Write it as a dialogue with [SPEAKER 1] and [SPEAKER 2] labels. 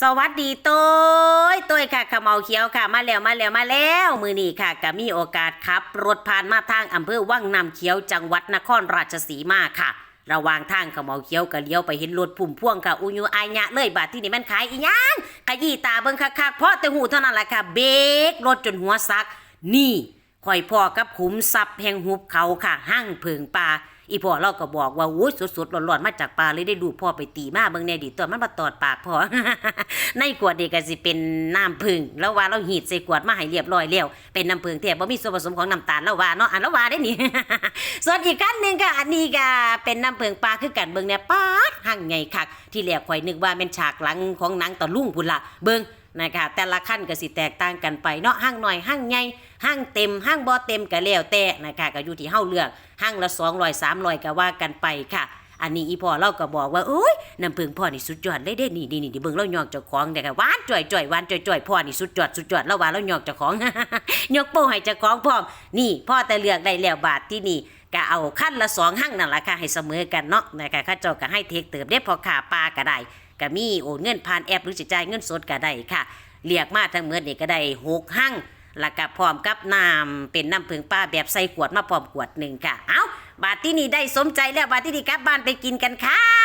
[SPEAKER 1] สวัสดีตัวตัวค่ะขมเมาเขียวค่ะ มาแล้วมาแล้วมาแล้ว มือนี้ค่ะก็มีโอกาสขับ รถผ่านมาทางอำเภอวังน้ำเขียวจังหวัดนครราชสีมาค่ะ ระหว่างทางขมเมาเขียวก็เลี้ยวไปเห็นรถพุ่มพ่วงค่ะอุยูอายะเลยบาดที่นี่มันขายอีหยังขยี้ตาเบิ่งคักๆเพราะแต่หูเท่านั้นแหละค่ะ เบรกรถจนหัวซัก นี่ ข่อยพ่อกับขุมทรัพย์แห่งหุบเขาค่ะห้างเพิงป่าอีพ่อเราก็บอกว่าโอ้ยสดๆร้อนๆมาจากป่าเลยได้ดูพ่อไปตีมาเบิ่งแน่ดิตัวมันมาตอดปากพ่อ ในขวดนี่ก็สิเป็นน้ำผึ้งแล้วว่าเราหีดใส่ขวดมาให้เรียบร้อยแล้วเป็นน้ำผึ้งที่บ่มีส่วนผสมของน้ำตาลแล้วว่าเนาะอันแล้วว่าได้นี่ ส่วนอีกคันหนึ่งก็อันนี้ก็เป็นน้ำผึ้งปลาคือกันเบิ่งเนี่ยป๊าดหั่งไงคักที่แรกข่อยนึกว่าเป็นฉากหลังของหนังตะลุงพุ่นละเบิ่ง นะคะแต่ละขั้นก็สิแตกต่างกันไปเนาะห้างหน่อยห้างใหญ่ห้างเต็มห้างบ่เต็มก็แล้วแต่นะคะก็อยู่ที่เฮาเลือกห้างละ200 300ก็ว่ากันไปค่ะอันนี้อีพ่อเราก็บอกว่าโอ้ยน้ำผึ้งพ่อนี่สุดยอดเลยเด้นี่นี่นี่เบิ่งเรายอกเจ้าของเด้ค่ะหวานจ่อยจ่อยหวานจ่อยจ่อยพ่อนี่สุดยอดสุดยอดแล้วว่าเรายอกเจ้าของยกโป้ให้เจ้าของพร้อมนี่พ่อแต่เลือกได้แล้วบาทที่นี่ก็เอาขั้นละสองหั่งนั่นล่ะค่ะให้เสมอกันเนาะนะคะข้าเจ้าก็ให้เทคเติบได้พอขาปลาก็ได้ ก็มีโอนเงินผ่านแอปหรือสิจ่ายเงินสดก็ได้ค่ะเรียกมาทั้งเมือนี่ก็ได้หกหั่งแล้วก็พร้อมกับน้ำเป็นน้ำผึ้งป้าแบบใส่ขวดมาพร้อมขวดหนึ่งค่ะ เอาบาทที่นี่ได้สมใจแล้วบาทที่นี่กลับบ้านไปกินกันค่ะ